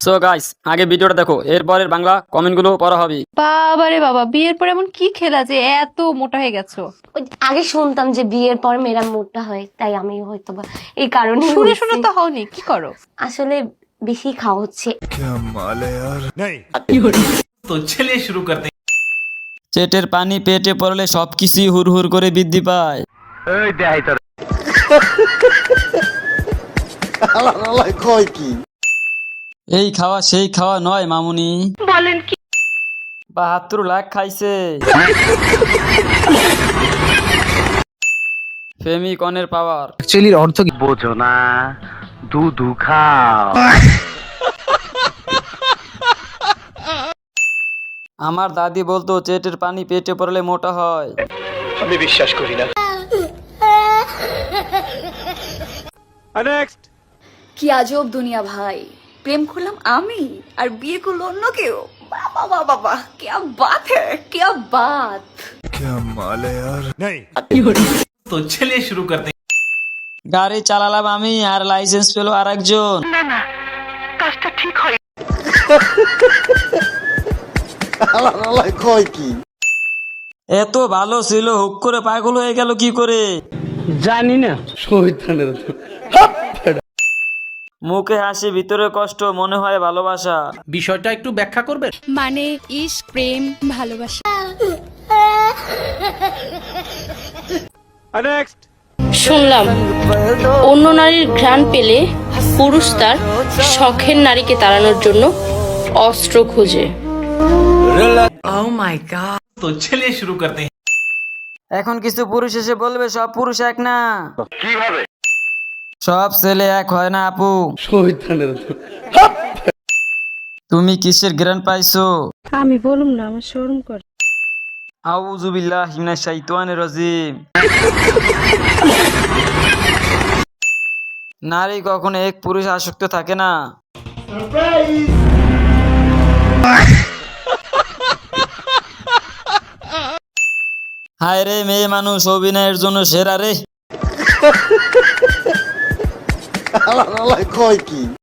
So guys আগে ভিডিওটা দেখো এরপরের বাংলা কমেন্টগুলো পড়া হবে। বাবারে বাবা বিয়ের পর এমন কি খেলা যে এত মোটা হয়ে গেছো? আগে শুনতাম যে বিয়ের পর মেয়েরা মোটা হয় তাই আমি হয়তো বা এই কারণে শুনে শুনে তো হওনি কি করো? আসলে বেশি খাওয়া হচ্ছে। তো ছেলে শুরু করতে চেটের পানি পেটে পড়লে সবকিছুই হুরহুর করে বৃদ্ধি পায়। এই দেখাই তোর। কয় কি? খাওয়া সেই খাওয়া নয় মামুনি। বলেন কি? বাহাত্তর লাখ খাইছে। ফেমিকনের পাওয়ার। অ্যাকচুয়ালি অর্থ কি? বোঝো না দুধু খাও। আমার দাদি বলতো চেটের পানি পেটে পড়লে মোটা হয়। আমি বিশ্বাস করি না। কি আজব দুনিয়া ভাই। প্রেম করলাম আমি আর বিয়ে করলো অন্য কেউ বাবা বাবা বাবা क्या बात है क्या बात तो चलिए शुरू करते हैं গাড়ি চালালাম আমি আর লাইসেন্স পেলো আর একজন এত ভালো ছিল হুক করে পাগল হয়ে গেল কি করে জানি না মুখে হাসি ভিতরে কষ্ট মনে হয় ভালোবাসা। বিষয়টা একটু ব্যাখ্যা করবেন? মানে ইস প্রেম ভালোবাসা। শুনলাম অন্য নারীর ঘ্রাণ পেলে পুরুষ তার শখের নারীকে তাড়ানোর জন্য অস্ত্র খোঁজে। ও মাই গড তো ছেলে শুরু করতে। এখন কিছু পুরুষ এসে বলবে সব পুরুষ এক না। কীভাবে? সব ছেলে এক হয় না আপু। তুমি কিসের জ্ঞান পাইছো? আমি বলুম না আমার শরম করে। আউযুবিল্লাহ মিনাশ শাইতানির রাজিম। নারী কখনো এক পুরুষ আসক্ত থাকে না। হায় রে মেয়ে মানুষ অভিনয়ের জন্য সেরা রে। কালার কয় কি